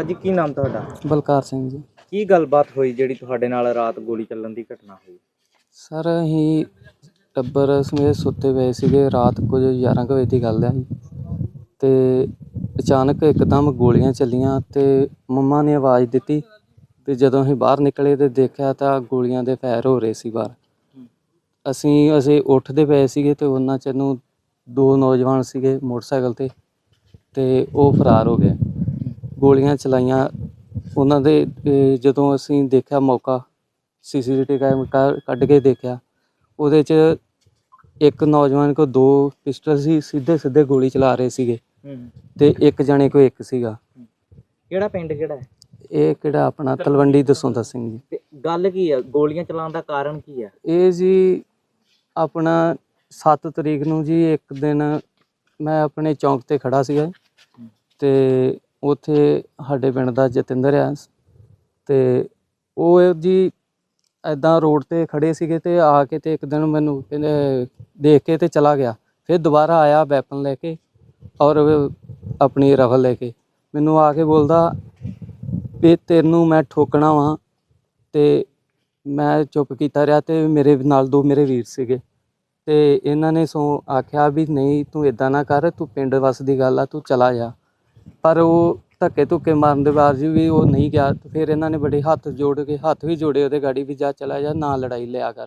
ਭਾਜੀ ਕੀ ਨਾਮ ਤੁਹਾਡਾ? ਬਲਕਾਰ ਸਿੰਘ ਜੀ। ਕੀ ਗੱਲਬਾਤ ਹੋਈ ਜਿਹੜੀ ਤੁਹਾਡੇ ਨਾਲ ਰਾਤ ਗੋਲੀ ਚੱਲਣ ਦੀ ਘਟਨਾ ਹੋਈ? ਸਰ ਅਸੀਂ ਟੱਬਰ ਸਮੇਤ ਸੁੱਤੇ ਪਏ ਸੀਗੇ ਰਾਤ ਕੁਝ 11 ਕੁ ਵਜੇ ਦੀ ਗੱਲ ਹੈ ਜੀ। ਤੇ ਅਚਾਨਕ ਇੱਕਦਮ ਗੋਲੀਆਂ ਚੱਲੀਆਂ ਤੇ ਮੰਮਾ ਨੇ ਆਵਾਜ਼ ਦਿੱਤੀ ਤੇ ਜਦੋਂ ਅਸੀਂ ਬਾਹਰ ਨਿਕਲੇ ਤੇ ਦੇਖਿਆ ਤਾਂ ਗੋਲੀਆਂ ਦੇ ਫਾਇਰ ਹੋ ਰਹੇ ਸੀ ਬਾਹਰ। ਅਸੀਂ ਅਸੀਂ ਉੱਠਦੇ ਪਏ ਸੀਗੇ ਤੇ ਉਹਨਾਂ ਚ ਨੂੰ ਦੋ ਨੌਜਵਾਨ ਸੀਗੇ ਮੋਟਰਸਾਈਕਲ ਤੇ ਤੇ ਉਹ ਫਰਾਰ ਹੋ ਗਏ। ਗੋਲੀਆਂ ਚਲਾਈਆਂ। ਉਹਨਾਂ ਦੇ ਅਹ, ਜਦੋਂ ਅਸੀਂ ਦੇਖਿਆ ਮੌਕਾ ਸੀਸੀਟੀਵੀ ਕੈਮਰਾ ਕੱਢ ਕੇ ਦੇਖਿਆ ਉਹਦੇ 'ਚ ਇੱਕ ਨੌਜਵਾਨ ਕੋ ਦੋ ਪਿਸਟਲ ਸੀ ਸਿੱਧੇ ਸਿੱਧੇ ਗੋਲੀ ਚਲਾ ਰਹੇ ਸੀਗੇ। ਤੇ ਇੱਕ ਜਣੇ ਕੋ ਇੱਕ ਸੀਗਾ। ਕਿਹੜਾ ਪਿੰਡ ਕਿਹੜਾ ਹੈ? ਇਹ ਕਿਹੜਾ ਆਪਣਾ ਤਲਵੰਡੀ ਦਸੌਂਦਾ ਸਿੰਘ ਜੀ। ਤੇ ਗੱਲ ਕੀ ਹੈ ਗੋਲੀਆਂ ਚਲਾਉਣ ਦਾ ਕਾਰਨ ਕੀ ਹੈ ਇਹ ਜੀ ਆਪਣਾ 7 ਤਰੀਕ ਨੂੰ ਜੀ ਇੱਕ ਦਿਨ ਮੈਂ ਆਪਣੇ ਚੌਂਕ ਤੇ ਖੜਾ ਸੀਗਾ ਤੇ ਉੱਥੇ ਸਾਡੇ ਪਿੰਡ ਦਾ ਜਤਿੰਦਰ ਆ। ਤੇ ਉਹ ਜੀ ਐਦਾਂ ਰੋਡ ਤੇ ਖੜੇ ਸੀਗੇ ਤੇ ਆ ਕੇ ਤੇ ਇੱਕ ਦਿਨ ਮੈਨੂੰ ਕਹਿੰਦੇ, ਦੇਖ ਕੇ ਤੇ ਚਲਾ ਗਿਆ। ਫਿਰ ਦੁਬਾਰਾ ਆਇਆ ਵੈਪਨ ਲੈ ਕੇ ਔਰ ਆਪਣੀ ਰਫਲ ਲੈ ਕੇ। ਮੈਨੂੰ ਆ ਕੇ ਬੋਲਦਾ, ਵੀ ਤੈਨੂੰ ਮੈਂ ਠੋਕਣਾ ਵਾਂ ਤੇ ਮੈਂ ਚੁੱਪ ਕੀਤਾ ਰਿਹਾ ਤੇ ਮੇਰੇ ਨਾਲ ਦੋ ਮੇਰੇ ਵੀਰ ਸੀਗੇ। ਤੇ ਇਹਨਾਂ ਨੇ ਸੋ ਆਖਿਆ ਵੀ ਨਹੀਂ, ਤੂੰ ਇਦਾਂ ਨਾ ਕਰ, ਤੂੰ ਪਿੰਡ ਵਸ ਦੀ ਗੱਲ ਆ, ਤੂੰ ਚਲਾ ਜਾ। ਪਰ ਉਹ ਧੱਕੇ ਧੁੱਕੇ ਮਾਰਨ ਦੇ ਬਾਵਜੂਦ ਵੀ ਉਹ ਨਹੀਂ ਗਿਆ ਤੇ ਫਿਰ ਇਹਨਾਂ ਨੇ ਬੜੇ ਹੱਥ ਜੋੜ ਕੇ ਹੱਥ ਵੀ ਜੋੜੇ ਉਹਦੇ ਗਾੜੀ ਵੀ ਜਾ ਚਲਾ ਜਾ ਨਾ ਲੜਾਈ ਲਿਆ ਕਰ।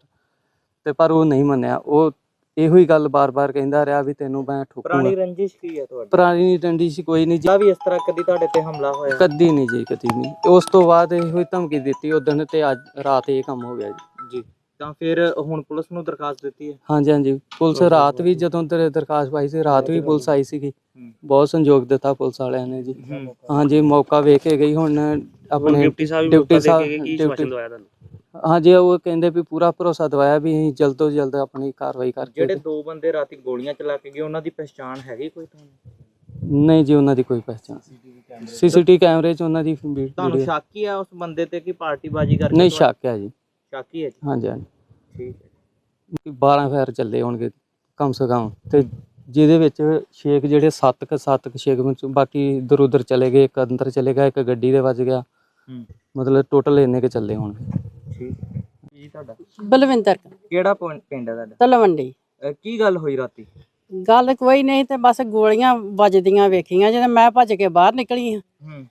ਤੇ ਪਰ ਉਹ ਨਹੀਂ ਮੰਨਿਆ। ਉਹ ਇਹੋ ਹੀ ਗੱਲ ਬਾਰ-ਬਾਰ ਕਹਿੰਦਾ ਰਿਹਾ ਵੀ ਤੈਨੂੰ ਮੈਂ ਪੁਰਾਣੀ ਠੋਕੂਗਾ ਰੰਜਿਸ਼ ਕੀ ਹੈ ਤੁਹਾਡੀ? ਪੁਰਾਣੀ ਡੰਡੀ ਸੀ ਕੋਈ ਨਹੀਂ ਜੀ। ਜਾਂ ਵੀ ਇਸ ਤਰ੍ਹਾਂ ਕਦੀ ਤੁਹਾਡੇ ਤੇ ਹਮਲਾ ਹੋਇਆ? ਕਦੀ ਨਹੀਂ ਜੀ ਕਦੀ ਨਹੀਂ। ਉਸ ਤੋਂ ਬਾਅਦ ਇਹੋ ਹੀ ਧਮਕੀ ਦਿੱਤੀ। ਉਦੋਂ ਤੇ ਅੱਜ ਰਾਤ ਇਹ ਕੰਮ ਹੋ ਗਿਆ ਜੀ ਜੀ। ਤਾਂ ਫਿਰ ਹੁਣ ਪੁਲਿਸ ਨੂੰ ਦਰਖਾਸਤ ਦਿੱਤੀ ਹੈ? ਹਾਂਜੀ ਹਾਂਜੀ। ਪੁਲਿਸ ਰਾਤ ਵੀ ਜਦੋਂ ਤੇ ਦਰਖਾਸਤ ਪਾਈ ਸੀ ਰਾਤ ਵੀ ਪੁਲਿਸ ਆਈ ਸੀਗੀ। ਬਹੁਤ ਸੰਯੋਗ ਦਿੱਤਾ ਪੁਲਿਸ ਵਾਲਿਆਂ ਨੇ ਜੀ। ਹਾਂਜੀ ਮੌਕਾ ਵੇਖ ਕੇ ਗਈ ਹੁਣ ਆਪਣੇ ਡਿਪਟੀ ਸਾਹਿਬ ਵੀ ਡਿਪਟੀ ਮੌਕਾ ਦੇ ਸਾਹਿਬ ਕੇ ਕੀ ਡਿਪਟੀ- ਸਵਾਸ਼ਨ ਦਵਾਇਆ ਤੁਹਾਨੂੰ? ਹਾਂਜੀ ਉਹ ਕਹਿੰਦੇ ਵੀ ਪੂਰਾ ਭਰੋਸਾ ਦਵਾਇਆ ਵੀ ਅਸੀਂ ਜਲਦ ਤੋਂ ਜਲਦ ਆਪਣੀ ਕਾਰਵਾਈ ਕਰਕੇ ਜਿਹੜੇ ਦੋ ਬੰਦੇ ਰਾਤੀ ਗੋਲੀਆਂ ਚਲਾ ਕੇ ਗਏ ਉਹਨਾਂ ਦੀ ਪਛਾਣ ਹੈਗੀ ਕੋਈ ਤੁਹਾਨੂੰ? ਨਹੀਂ ਜੀ ਉਹਨਾਂ ਦੀ ਕੋਈ ਪਹਿਚਾਣ ਸੀਸੀਟੀ ਕੈਮਰੇ 'ਚ ਉਹਨਾਂ ਦੀ ਵੀ- ਤੁਹਾਨੂੰ ਸ਼ੱਕ ਹੀ ਆ ਉਸ ਬੰਦੇ ਤੇ ਕਿ ਪਾਰਟੀਬਾਜ਼ੀ ਕਰਕੇ ਨਹੀਂ ਸ਼ੱਕ ਹੈ ਜੀ। ਸ਼ੱਕ ਹੀ ਹੈ ਜੀ। ਹਾਂਜੀ ਹਾਂਜੀ। ਠੀਕ ਹੈ। 12 ਫਾਇਰ ਚੱਲੇ ਹੋਣਗੇ ਕਮ ਸੇ ਕਮ। ਤੇ ਜਿਹਦੇ ਵਿੱਚ ਛੇਕ ਜਿਹੜੇ 7 ਕ 7 ਕ ਛੇਕ ਵਿੱਚ ਬਾਕੀ ਇਧਰ ਉਧਰ ਚਲੇ ਗਏ ਇੱਕ ਅੰਦਰ ਚਲੇ ਗਿਆ ਇੱਕ ਗੱਡੀ ਦੇ ਵੱਜ ਗਿਆ। ਮਤਲਬ ਟੋਟਲ ਇੰਨੇ ਕੇ ਚੱਲੇ ਹੋਣਗੇ। ਠੀਕ। ਹੈ। ਜੀ ਤੁਹਾਡਾ? ਬਲਵਿੰਦਰ ਕੌਰ, ਕਿਹੜਾ ਪੁੰ- ਪਿੰਡ ਹੈ ਤੁਹਾਡਾ? ਤਲਵੰਡੀ। ਅਹ ਕੀ ਗੱਲ ਹੋਈ ਰਾਤੀ? ਗੱਲ ਕੋਈ ਨਹੀਂ ਤੇ ਬਸ ਗੋਲੀਆਂ ਵੱਜਦੀਆਂ ਵੇਖੀਆਂ ਜਦੋਂ ਮੈਂ ਭੱਜ ਕੇ ਬਾਹਰ ਨਿਕਲੀ ਹਾਂ। ਹੂੰ।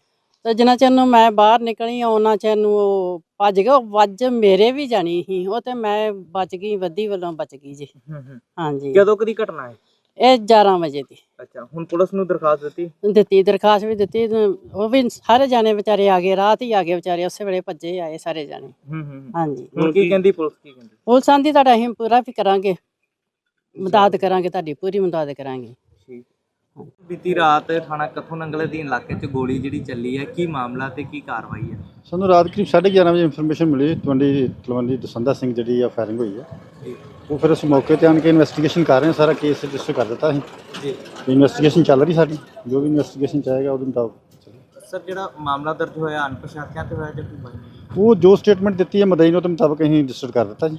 ਤੇ ਜਿੰਨਾ ਚਿਰ ਨੂੰ ਮੈਂ ਬਾਹਰ ਨਿਕਲੀ ਉਹਨਾਂ ਚਿਰ ਨੂੰ ਉਹ ਭੱਜ ਗਿਆ। ਉਹ ਵੱਜ ਮੇਰੇ ਵੀ ਜਾਣੀ ਸੀ। ਉਹ ਤੇ ਮੈਂ ਬਚ ਗਈ ਵੱਧੀ ਵੱਲੋਂ ਬਚ ਗਈ ਜੀ। ਹਾਂਜੀ। ਕਦੋਂ ਕਦੀ ਘਟਨਾ ਹੈ? ਇਹ 11 ਵਜੇ ਦੀ। ਅੱਛਾ ਹੁਣ ਪੁਲਿਸ ਨੂੰ ਦਰਖਾਸਤ ਦਿੱਤੀ? ਦਿੱਤੀ ਦਰਖਾਸਤ ਵੀ ਦਿੱਤੀ। ਉਹ ਵੀ ਸਾਰੇ ਜਾਣੇ ਵਿਚਾਰੇ ਆ ਗਏ ਰਾਤ ਹੀ ਆ ਗਏ ਵਿਚਾਰੇ। ਉਸੇ ਵੇਲੇ ਭੱਜੇ ਆਏ ਸਾਰੇ ਜਾਣੇ। ਹਾਂਜੀ। ਹੁਣ ਕੀ ਕਹਿੰਦੀ ਪੁਲਿਸ ਕੀ ਕਹਿੰਦੀ? ਪੁਲਿਸ ਆਂਦੀ ਤੁਹਾਡਾ ਅਸੀਂ ਪੂਰਾ ਵੀ ਕਰਾਂਗੇ। ਮਦਦ ਕਰਾਂਗੇ ਤੁਹਾਡੀ ਪੂਰੀ ਮਦਦ ਕਰਾਂਗੇ। ਬੀਤੀ ਰਾਤ ਥਾਣਾ ਕਥੋਂ ਨੰਗਲ ਅਧੀਨ ਇਲਾਕੇ 'ਚ ਗੋਲੀ ਜਿਹੜੀ ਚੱਲੀ ਹੈ ਕੀ ਮਾਮਲਾ ਤੇ ਕੀ ਕਾਰਵਾਈ ਹੈ? ਸਾਨੂੰ ਰਾਤ ਕਰੀਬ 11:30 ਵਜੇ ਇਨਫੋਰਮੇਸ਼ਨ ਮਿਲੀ ਤਲਵੰਡੀ ਤਲਵੰਡੀ ਦਸੰਦਾ ਸਿੰਘ ਜਿਹੜੀ ਆ ਫਾਇਰਿੰਗ ਹੋਈ ਹੈ ਉਹ ਫਿਰ ਅਸੀਂ ਮੌਕੇ ਤੇ ਆਣ ਕੇ ਇਨਵੈਸਟੀਗੇਸ਼ਨ ਕਰ ਰਹੇ ਹਾਂ ਸਾਰਾ ਕੇਸ ਰਜਿਸਟਰ ਕਰ ਦਿੱਤਾ ਅਸੀਂ। ਜੀ। ਇਨਵੈਸਟੀਗੇਸ਼ਨ ਚੱਲ ਰਹੀ ਸਾਡੀ ਜੋ ਵੀ ਇਨਵੈਸਟੀਗੇਸ਼ਨ ਚਾਹੇਗਾ ਉਹਦੇ ਮੁਤਾਬਕ। ਸਰ ਜਿਹੜਾ ਮਾਮਲਾ ਦਰਜ ਹੋਇਆ ਅਣਪਛਾਤਿਆਂ ਤੇ ਹੋਇਆ ਜਾਂ ਕੋਈ ਉਹ ਜੋ ਸਟੇਟਮੈਂਟ ਦਿੱਤੀ ਹੈ ਮਦਈ ਨੂੰ ਉਹਦੇ ਮੁਤਾਬਕ ਅਸੀਂ ਰਜਿਸਟਰ ਕਰ ਦਿੱਤਾ ਜੀ।